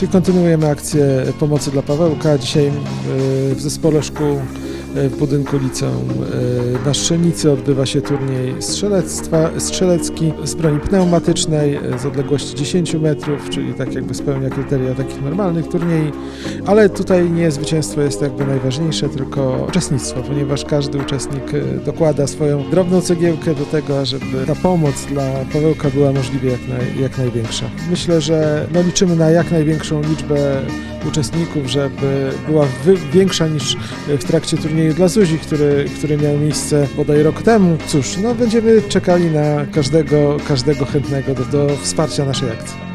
Czyli kontynuujemy akcję pomocy dla Pawełka. Dzisiaj e, w zespole szkół w budynku liceum e, na Strzelnicy odbywa się turniej strzelectwa, strzelecki z broni pneumatycznej e, z odległości 10 metrów, czyli tak jakby spełnia kryteria takich normalnych turniej, ale tutaj nie zwycięstwo jest jakby najważniejsze, tylko uczestnictwo, ponieważ każdy uczestnik e, dokłada swoją drobną cegiełkę do tego, żeby ta pomoc dla Pawełka była możliwie jak, naj, jak największa. Myślę, że no, liczymy na jak największą liczbę uczestników, żeby była większa niż w trakcie turnieju dla Zuzi, który, który miał miejsce bodaj rok temu. Cóż, no będziemy czekali na każdego, każdego chętnego do, do wsparcia naszej akcji.